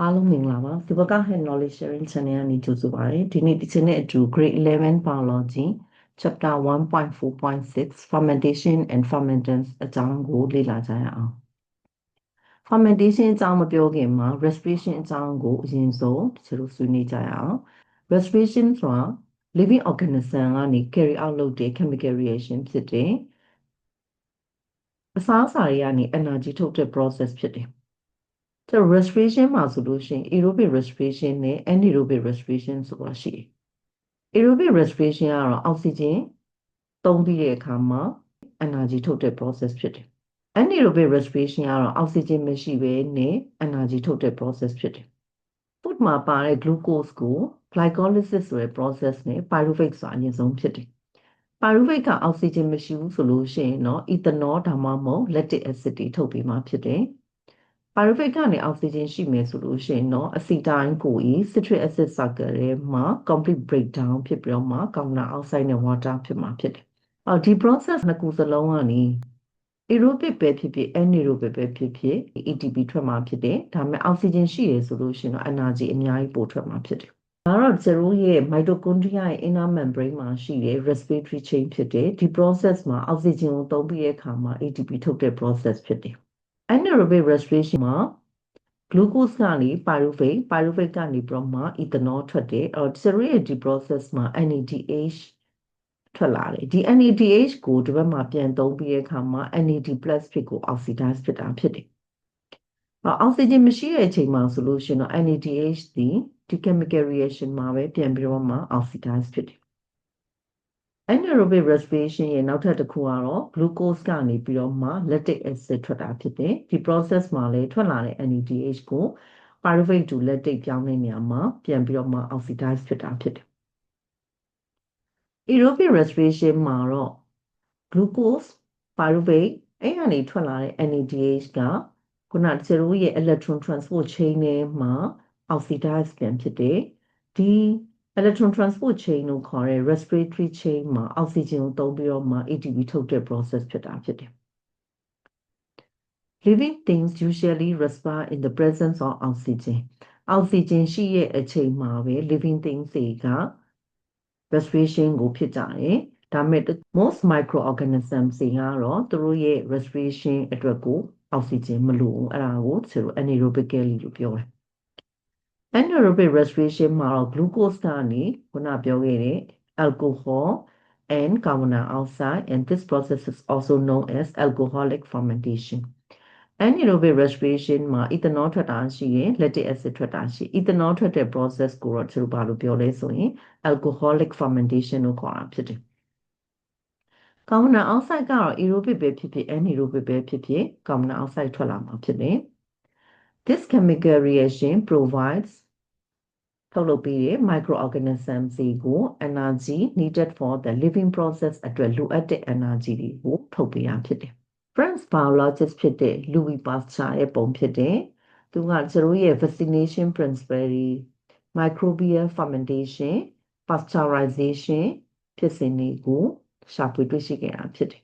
အားလုံးမင်္ဂလာပါဒီဘက်က Head Knowledge Sharing Channel ကနေကြိုဆိုပါရစေဒီနေ့ဒီချိန်နဲ့အတူ Grade 11 Biology Chapter 1.4.6 Fermentation and Fermentants အကြောင်းကိုလေ့လာကြရအောင် Fermentation အကြောင်းမပြောခင်မှာ respiration အကြောင်းကိုအရင်ဆုံးဒီလိုဆွေးနွေးကြရအောင် respiration ဆိုတာ living organism ကနေ carry out လုပ်တဲ့ chemical reaction ဖြစ်တယ်အစားအစာတွေကနေ energy ထုတ်တဲ့ process ဖြစ်တယ် ကျွန်တော် respiration မှာဆိုလို့ရှိရင် aerobic respiration နဲ့ anaerobic respiration ဆိုတာရှိတယ် aerobic respiration ကတော့ oxygen သုံးပြီးတဲ့အခါမှာ energy ထုတ်တဲ့ process ဖြစ်တယ် anaerobic respiration ကတော့ oxygen မရှိဘဲနဲ့ energy ထုတ်တဲ့ process ဖြစ်တယ် food မှာပါတဲ့ glucose ကို glycolysis ဆိုတဲ့ process နဲ့ pyruvate ဆိုတာအရင်ဆုံးဖြစ်တယ် pyruvate က oxygen မရှိဘူးဆိုလို့ရှိရင်တော့ ethanol ဒါမှမဟုတ် lactic acid တွေထုတ်ပေးမှာဖြစ်တယ် pyruvate ကနေအောက်ဆီဂျင်ရှိမယ်ဆိုလို့ရှိရင်တော့အဆီတိုင်းကိုဤ citric acid cycle ထဲမှာ complete breakdown ဖြစ်ပြီးတော့မှကာဗွန်ဒိုင်အောက်ဆိုက်နဲ့ water ဖြစ်မှာဖြစ်တယ်။အော်ဒီ process နှစ်ခုစလုံးကနေ aerobic ပဲဖြစ်ဖြစ် anaerobic ပဲဖြစ်ဖြစ် ATP ထွက်မှာဖြစ်တယ်။ဒါပေမဲ့အောက်ဆီဂျင်ရှိရဆိုလို့ရှိရင်တော့ energy အများကြီးပိုထွက်မှာဖြစ်တယ်။ဒါတော့ကျတို့ရဲ့ mitochondria ရဲ့ inner membrane မှာရှိတဲ့ respiratory chain ဖြစ်တယ်။ဒီ process မှာအောက်ဆီဂျင်ကိုသုံးပြီးတဲ့အခါမှာ ATP ထုတ်တဲ့ process ဖြစ်တယ်။ anaerobic respiration မှာ glucose ကနေ pyruvate pyruvate ကနေပြီးတော့မှ ethanol ထွက်တယ်အဲ့တော့ cereal ဒီ process မှာ NADH ထွက်လာတယ်ဒီ NADH ကိုဒီဘက်မှာပြန်သုံးပြီးတဲ့အခါမှာ NAD+ ဖြစ်ကို oxidize ဖြစ်တာဖြစ်တယ်အောက်ဆီဂျင်မရှိတဲ့အချိန်မှာဆိုလို့ရှိရင်တော့ NADH ဒီဒီ chemical reaction မှာပဲပြန်ပြီးတော့မှ oxidize ဖြစ်တယ် anaerobic respiration ရဲ့နောက်ထပ်တစ်ခုကတော့ glucose ကနေပြီးတော့မှ lactic acid ထွက်တာဖြစ်တယ်ဒီ process မှာလည်းထွက်လာတဲ့ NADH ကို pyruvate to lactate ပြောင်းတဲ့နေရာမှာပြန်ပြီးတော့မှ oxidize ဖြစ်တာဖြစ်တယ် aerobic respiration မှာတော့ glucose pyruvate အဲ့ကနေထွက်လာတဲ့ NADH ကခုနကျတို့ရဲ့ electron transport chain ထဲမှာ oxidize ပြန်ဖြစ်တယ်ဒီ electron transport chain လို့ခေါ်တဲ့ respiratory chain မှာ oxygen ကိုသုံးပြီးတော့မှ ATP ထုတ်တဲ့ process ဖြစ်တာဖြစ်တယ် living things usually respire in the presence of oxygen oxygen ရှိရဲ့အချိန်မှာပဲ living things တွေက respiration ကိုဖြစ်ကြတယ်ဒါမဲ့ most microorganisms တွေကတော့သူတို့ရဲ့ respiration အတွက်ကို oxygen မလိုဘူးအဲ့ဒါကိုသူတို့ anaerobically လို့ပြောတယ် anaerobic respiration မှာတော့ glucose ကနေခုနပြောခဲ့တဲ့ alcohol and carbon dioxide and this process is also known as alcoholic fermentation anaerobic respiration မှာ ethanol ထွက်တာရှိရင် lactic acid ထွက်တာရှိ ethanol ထွက်တဲ့ process ကိုတော့သူတို့ဘာလို့ပြောလဲဆိုရင် alcoholic fermentation လို့ခေါ်တာဖြစ်တယ်ကာဗွန်ဒိုင်အောက်ဆိုက်ကတော့ aerobic ပဲဖြစ်ဖြစ် anaerobic ပဲဖြစ်ဖြစ်ကာဗွန်ဒိုင်အောက်ဆိုက်ထွက်လာမှာဖြစ်တယ် This chemical reaction provides ထုတ်လုပ်ပေးတဲ့ microorganisms တွေကို energy needed for the living process အတွက်လိုအပ်တဲ့ energy တွေကိုထုတ်ပေးတာဖြစ်တယ် French biologist ဖြစ်တဲ့ Louis Pasteur ရဲ့ပုံဖြစ်တယ်သူကကျတို့ရဲ့ vaccination principle တွေ microbial fermentation pasteurization ဖြစ်စဉ်တွေကိုရှာဖွေတွေ့ရှိခဲ့တာဖြစ်တယ်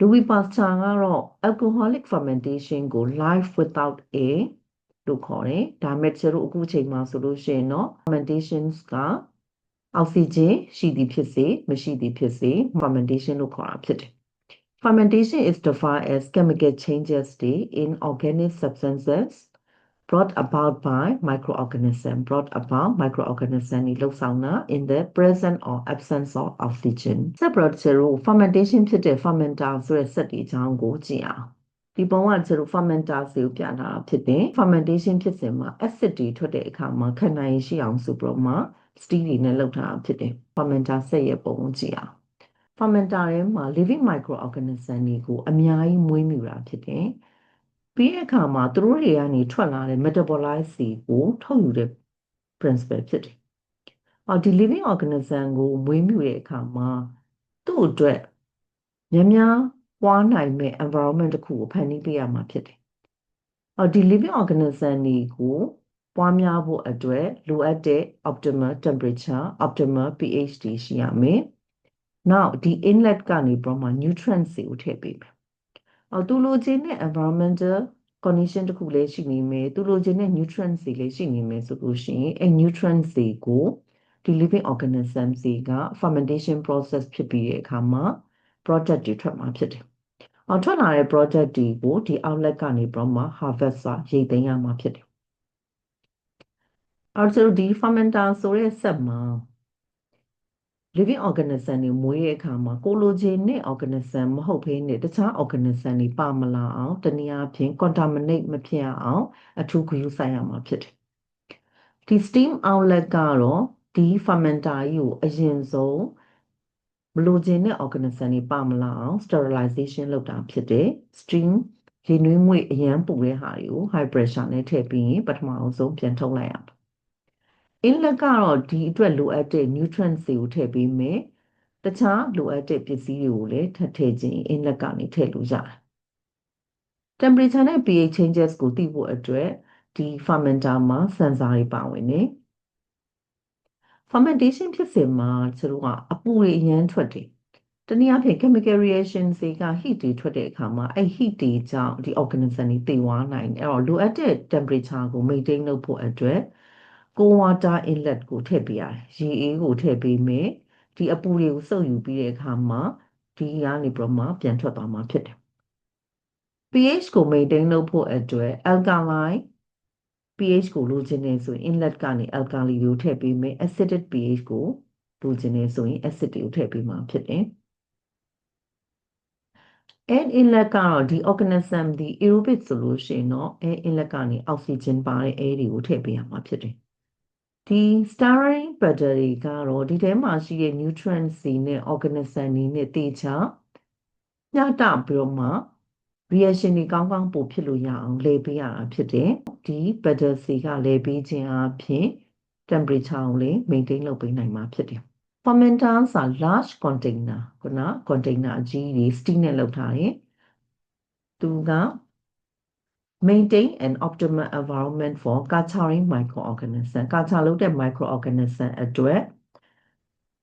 Louis Pasteur ကတော့ alcoholic fermentation ကို life without a လို့ခေါ်တယ်ဒါမဲ့ကျတို့အခုချိန်မှာဆိုလို့ရှိရင်တော့ fermentations ကအောက်ဆီဂျင်ရှိသည်ဖြစ်စေမရှိသည်ဖြစ်စေ fermentation လို့ခေါ်တာဖြစ်တယ် Fermentation is defined as chemical changes in organic substances brought about by microorganism brought about microorganism တွေလှုပ်ဆောင်တာ in the present or absence of oxygen ဆက်ပြီးတော့ fermentation ဖြစ်တဲ့ fermenter ဆိုတဲ့ set ဒီအကြောင်းကိုကြည့်အောင် ဒီပုံကကျတော့ fermenter စီကိုပြထားတာဖြစ်တယ် fermentation ဖြစ်စဉ်မှာ acid တွေထွက်တဲ့အခါမှာခဏရင်ရှိအောင်ဆိုပြီးတော့မှ steel တွေနဲ့လုပ်ထားတာဖြစ်တယ် fermenter ဆက်ရဲ့ပုံကိုကြည့်အောင် fermenter ထဲမှာ living microorganism တွေကိုအများကြီးမွေးမြူတာဖြစ်တယ်ပြီးတဲ့အခါမှာသူတို့တွေကနေထွက်လာတဲ့ metabolites တွေကိုထုတ်ယူတဲ့ principle ဖြစ်တယ်အော်ဒီ living organism ကိုမွေးမြူတဲ့အခါမှာသူ့အတွက်များများ ပွားနိုင်မဲ့ environment တစ်ခုကိုဖန်တီးပေးရမှာဖြစ်တယ်။အော်ဒီ living organism တွေကိုပွားများဖို့အတွက်လိုအပ်တဲ့ optimal temperature optimal pH တွေရှိရမယ်။ now ဒီ inlet ကနေပြီးတော့မှ nutrients တွေကိုထည့်ပေးမယ်။အော်သူလိုချင်တဲ့ environmental condition တစ်ခုလည်းရှိနေမယ်သူလိုချင်တဲ့ nutrients တွေလည်းရှိနေမယ်ဆိုလို့ရှိရင်အဲ nutrients တွေကိုဒီ living organism တွေက fermentation process ဖြစ်ပြီးတဲ့အခါမှာ product တွေထွက်မှာဖြစ်တယ်။အောင်ထွက်လာတဲ့ product တွေကိုဒီ outlet ကနေပြီးတော့မှ harvest စာရိတ်သိမ်းရမှာဖြစ်တယ်။အဲဆိုဒီ fermenter ဆိုတဲ့စက်မှာ living organism တွေမွေးတဲ့အခါမှာကိုလိုဂျင်နဲ့ organism မဟုတ်ဘဲနဲ့တခြား organism တွေပါမလာအောင်တနည်းအားဖြင့် contaminate မဖြစ်အောင်အထူးဂရုစိုက်ရမှာဖြစ်တယ်။ဒီ steam outlet ကတော့ဒီ fermenter ကြီးကိုအရင်ဆုံးမ လိုချင်တဲ့ organism တွေပါမလာအောင် sterilization လုပ်တာဖြစ်တယ် steam ရေနွေးငွေ့အရန်ပူတဲ့ဟာတွေကို high pressure နဲ့ထည့်ပြီးရင်ပထမအောင်ဆုံးပြန်ထုတ်လိုက်ရမှာ inlet ကတော့ဒီအတွက်လိုအပ်တဲ့ nutrients တွေကိုထည့်ပေးမယ်တခြားလိုအပ်တဲ့ပစ္စည်းတွေကိုလည်းထပ်ထည့်ခြင်း inlet ကနေထည့်လို့ရတယ် temperature နဲ့ pH changes ကိုသိဖို့အတွက်ဒီ fermenter မှာ sensor တွေပါဝင်တယ် fermentation ဖြစ်စဉ်မှာသူတို့ကအပူတွေအရန်ထွက်တယ်တနည်းအားဖြင့် chemical reaction တွေက heat တွေထွက်တဲ့အခါမှာအဲ့ heat တွေကြောင့်ဒီ organism တွေတည်သွားနိုင်တယ်အဲ့တော့လိုအပ်တဲ့ temperature ကို maintain လုပ်ဖို့အတွက် cold water inlet ကိုထည့်ပေးရတယ်ရေအေးကိုထည့်ပေးမယ်ဒီအပူတွေကိုစုပ်ယူပြီးတဲ့အခါမှာဒီကနေပြီးတော့မှပြန်ထွက်သွားမှာဖြစ်တယ် pH ကို maintain လုပ်ဖို့အတွက် alkaline pH ကိုလိုချင်နေဆိုရင် inlet ကနေ alkali ကိုထည့်ပေးမယ် acidic pH ကိုလိုချင်နေဆိုရင် acid ကိုထည့်ပေးမှာဖြစ်တယ် air inlet ကတော့ဒီ organism ဒီ aerobic ဆိုလို့ရှိရင်တော့ air inlet ကနေ oxygen ပါတဲ့ air တွေကိုထည့်ပေးရမှာဖြစ်တယ်ဒီ styrene battery ကတော့ဒီထဲမှာရှိတဲ့ nutrients တွေနဲ့ organism တွေနဲ့တေချာမျှတပြီးတော့မှ reaction တွေကောင်းကောင်းပို့ဖြစ်လို့ရအောင်လေပေးရတာဖြစ်တယ်ဒီ battery ကလေပေးခြင်းအပြင် temperature ကိုလည်း maintain လုပ်ပေးနိုင်မှာဖြစ်တယ် fermenter စာ large container ခုန container အကြီးကြီး steel နဲ့လုပ်ထားတယ်သူက maintain an optimal environment for culturing microorganism culture လုပ်တဲ့ microorganism အတွက်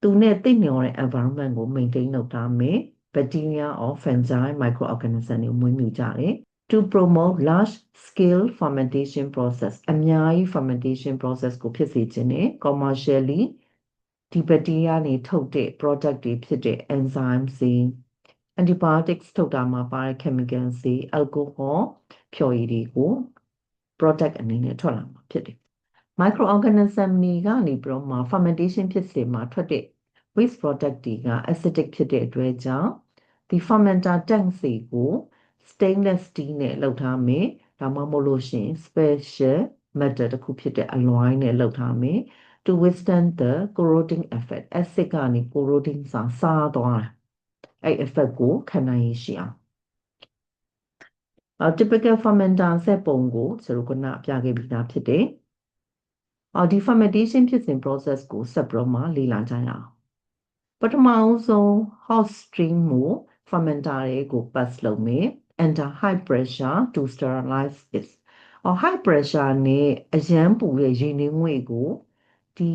သူနဲ့သိနေရတဲ့ environment ကို maintain လုပ်ထားမယ် bacteria or fungi microorganism တွေမွေးမြူကြတယ် to promote large scale fermentation process အများကြီး fermentation process ကိုဖြစ်စေခြင်းနဲ့ commercially ဒီ bacteria တွေထုတ်တဲ့ product တွေဖြစ်တဲ့ enzymes တွေ antibiotics ထုတ်တာမှာပါတဲ့ chemical တွေ alcohol ဖြော်ရည်တွေကို product အနေနဲ့ထွက်လာမှာဖြစ်တယ် microorganism တွေကနေပြီးတော့မှ fermentation ဖြစ်စဉ်မှာထွက်တဲ့ waste product တွေက acidic ဖြစ်တဲ့အတွက်ကြောင့် ဒီ fermenter tank တွေကို stainless steel နဲ့လုပ်ထားမယ်ဒါမှမဟုတ်လို့ရှိရင် special metal တစ်ခုဖြစ်တဲ့ alloy နဲ့လုပ်ထားမယ် to withstand the corroding effect acid ကနေ corroding စာစားသွားတာအဲ့ effect ကိုခံနိုင်ရရှိအောင်အော် typical fermenter စက်ပုံကိုကျွန်တော်ကနပြခဲ့ပြီးသားဖြစ်တယ်အော်ဒီ fermentation ဖြစ်စဉ် process ကိုဆက်ပြီးတော့မှလေ့လာကြရအောင်ပထမအဆုံး hot stream ကို fermenter တွေကို pass လုပ်မယ် under high pressure to sterilize it အော် high pressure နဲ့အရန်ပူတဲ့ရေနွေးငွေ့ကိုဒီ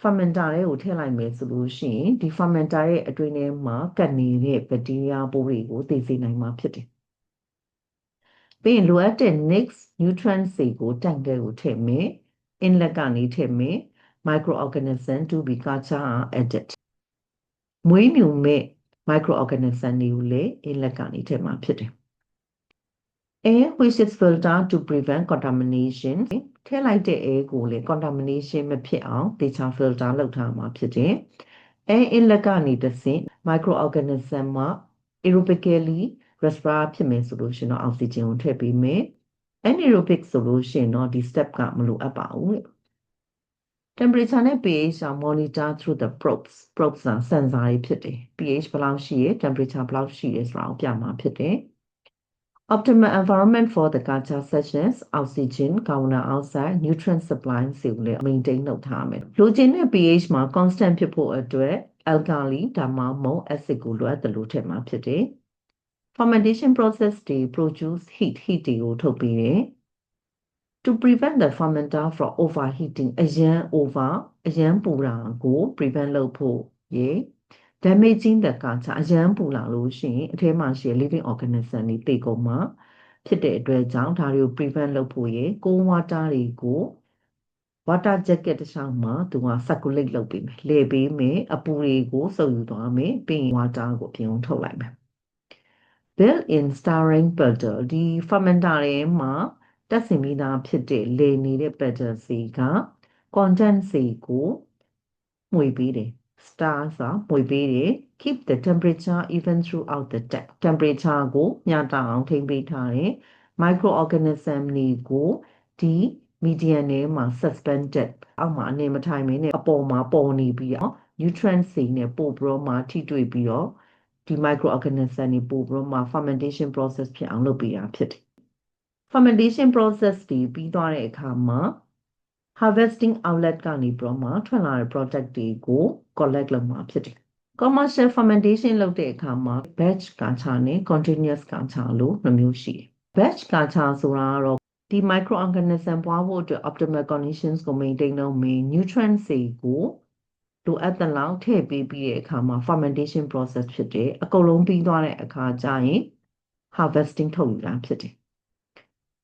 fermenter တွေကိုထည့်လိုက်မယ်ဆိုလို့ရှိရင်ဒီ fermenter ရဲ့အတွင်းထဲမှာကပ်နေတဲ့ bacteria ပိုးတွေကိုသိစေနိုင်မှာဖြစ်တယ်ပြီးရင်လိုအပ်တဲ့ next nutrients တွေကို tank ထဲကိုထည့်မယ် inlet ကနေထည့်မယ် microorganism to be culture are added မွေးမြူမဲ့ microorganism တွေကိုလည်း inlet ကနေထည့်မှာဖြစ်တယ် air which is filtered to prevent contamination ထည့်လိုက်တဲ့ air ကိုလည်း contamination မဖြစ်အောင်တေချာ filter လုပ်ထားမှာဖြစ်တယ် air inlet ကနေတဆင့် microorganism မှာ aerobically respire ဖြစ်မယ်ဆိုလို့ရှိရင်တော့ oxygen ကိုထည့်ပေးမယ် anaerobic ဆိုလို့ရှိရင်တော့ဒီ step ကမလိုအပ်ပါဘူး temperature နဲ့ pH က monitor through the probes probes က sensor တွေဖြစ်တယ် pH ဘယ်လောက်ရှိရ temperature ဘယ်လောက်ရှိရဆိုတာကိုပြမှာဖြစ်တယ် optimal environment for the culture such as oxygen carbon dioxide nutrient supply တွေကိုလည်း maintain လုပ်ထားမယ်လိုချင်တဲ့ pH မှာ constant ဖြစ်ဖို့အတွက် alkali ဒါမှမဟုတ် acid ကိုလိုအပ်တယ်လို့ထည့်မှာဖြစ်တယ် fermentation process တွေ produce heat heat တွေကိုထုတ်ပေးတယ် to prevent the fermenter from overheating အရန် over အရန်ပူတာကို prevent လုပ်ဖို့ရေ damaging the culture အရန်ပူလာလို့ရှိရင်အထဲမှာရှိတဲ့ living organism တွေတေကုန်မှာဖြစ်တဲ့အတွက်ကြောင့်ဒါတွေကို prevent လုပ်ဖို့ရေ cold water တွေကို water jacket တစ်ချောင်းမှာသူက circulate လုပ်ပေးမယ်လှည့်ပေးမယ်အပူတွေကိုစုပ်ယူသွားမယ်ပြီးရင် water ကိုအပြင်ကိုထုတ်လိုက်မယ် built in stirring filter ဒီ fermenter တွေမှာ တက်ဆင်ပြီးသားဖြစ်တဲ့လေနေတဲ့ filter စီက condense စီကိုမှွေပေးတယ် star ဆိုမှွေပေးတယ် keep the temperature even throughout the tank temperature ကိုမျှတအောင်ထိန်းပေးထားတယ် microorganism တွေကိုဒီ medium ထဲမှာ suspended အောက်မှာအနေမထိုင်မင်းနဲ့အပေါ်မှာပေါ်နေပြီးတော့ nutrients တွေနဲ့ပို့ပြီးတော့မှထိတွေ့ပြီးတော့ဒီ microorganism တွေပို့ပြီးတော့မှ fermentation process ဖြစ်အောင်လုပ်ပေးတာဖြစ်တယ် fermentation process တွေပြီးသွားတဲ့အခါမှာ harvesting outlet ကနေပြီးတော့မှထွက်လာတဲ့ product တွေကို collect လုပ်မှာဖြစ်တယ် commercial fermentation လုပ်တဲ့အခါမှာ batch culture နဲ့ continuous culture လို့နှစ်မျိုးရှိတယ် batch culture ဆိုတာကတော့ဒီ microorganism ပွားဖို့အတွက် optimal conditions ကို maintain လုပ်မယ် nutrients တွေကိုလိုအပ်သလောက်ထည့်ပေးပြီးတဲ့အခါမှာ fermentation process ဖြစ်တယ်အကုန်လုံးပြီးသွားတဲ့အခါကျရင် harvesting ထုတ်ယူတာဖြစ်တယ်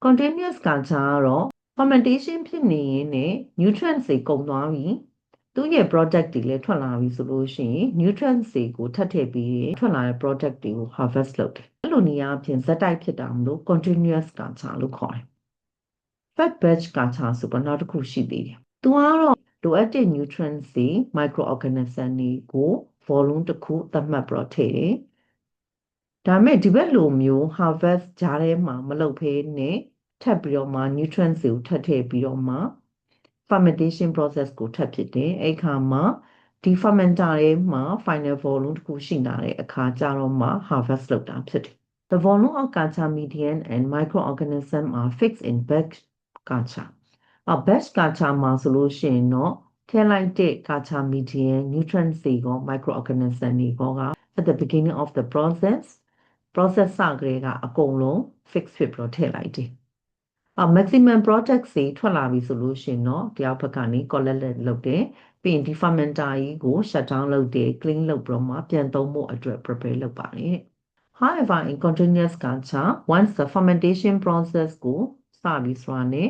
continuous culture ကတော့ fermentation ဖြစ်နေရင်နဲ့ nutrients တွေကုန်သွားပြီသူ့ရဲ့ product တွေလည်းထွက်လာပြီဆိုလို့ရှိရင် nutrients တွေကိုထပ်ထည့်ပြီးထွက်လာတဲ့ product တွေကို harvest လုပ်တယ်အဲ့လိုနေရာအပြင်ဇက်တိုက်ဖြစ်တာမလို့ continuous culture လို့ခေါ်တယ် fat batch culture ဆိုတော့နောက်တစ်ခုရှိသေးတယ်သူကတော့လိုအပ်တဲ့ nutrients တွေ microorganism တွေကို volume တစ်ခုသတ်မှတ်ပြီးတော့ထည့်တယ်ဒါမဲ့ဒီဘက်လိုမျိုး harvest ကြားထဲမှာမလုပ်ဖဲနဲ့ ထပ်ပြီးတော့မှ nutrients တွေကိုထပ်ထည့်ပြီးတော့မှ fermentation process ကိုထပ်ဖြစ်တယ်အဲ့ခါမှာဒီ fermenter ထဲမှာ final volume တစ်ခုရှိလာတဲ့အခါကျတော့မှ harvest လုပ်တာဖြစ်တယ် The volume of culture medium and microorganism are fixed in batch culture အ batch culture မှာဆိုလို့ရှိရင်တော့ထည့်လိုက်တဲ့ culture medium nutrients တွေကော microorganism တွေကောက at the beginning of the process process စကလေးကအကုန်လုံး fix ဖြစ်ပြီးတော့ထည့်လိုက်တယ်အ maximum product တွေထွက်လာပြီဆိုလို့ရှိရင်တော့တယောက်ဘက်ကနေ collect လုပ်တယ်ပြီးရင်ဒီ fermenter ကြီးကို shut down လုပ်တယ် clean လုပ်ပြီးတော့မှပြန်သုံးဖို့အတွက် prepare လုပ်ပါတယ် However in continuous culture once the fermentation process ကိုစပြီဆိုတာနဲ့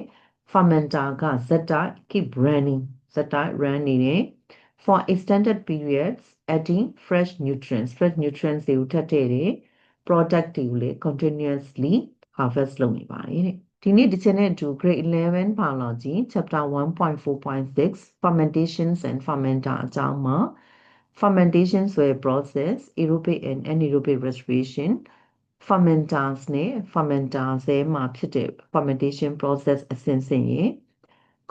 fermenter ကဇက်တိုက် keep running ဇက်တိုက် run နေတယ် for extended periods adding fresh nutrients fresh nutrients တွေကိုထပ်ထည့်တယ် product တွေကိုလည်း continuously harvest လုပ်နေပါတယ်တဲ့ ဒီနေ့ဒီချက်နဲ့အတူ grade 11 biology chapter 1.4.6 fermentations and fermenter အကြောင်းမှာ fermentation ဆိုတဲ့ process aerobic and anaerobic respiration fermenters နဲ့ fermenters ဲမှာဖြစ်တဲ့ fermentation process အစဉ်စဉ်ရေ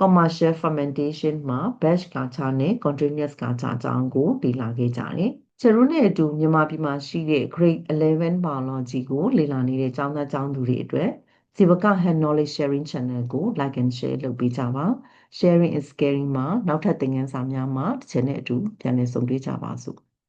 commercial fermentation မှာ batch culture နဲ့ continuous culture အကြောင်းကိုလေ့လာခဲ့ကြတယ်။ကျတို့နဲ့အတူမြန်မာပြည်မှာရှိတဲ့ grade 11 biology ကိုလေ့လာနေတဲ့ကျောင်းသားကျောင်းသူတွေအတွက် ဇီဝက hand knowledge sharing channel ကို like and share လုပ်ပေးကြပါ။ sharing is caring မှာနောက်ထပ်သင်ခန်းစာများမှာတစ်ချက်နဲ့အတူပြန်လည်ဆုံတွေ့ကြပါစို့။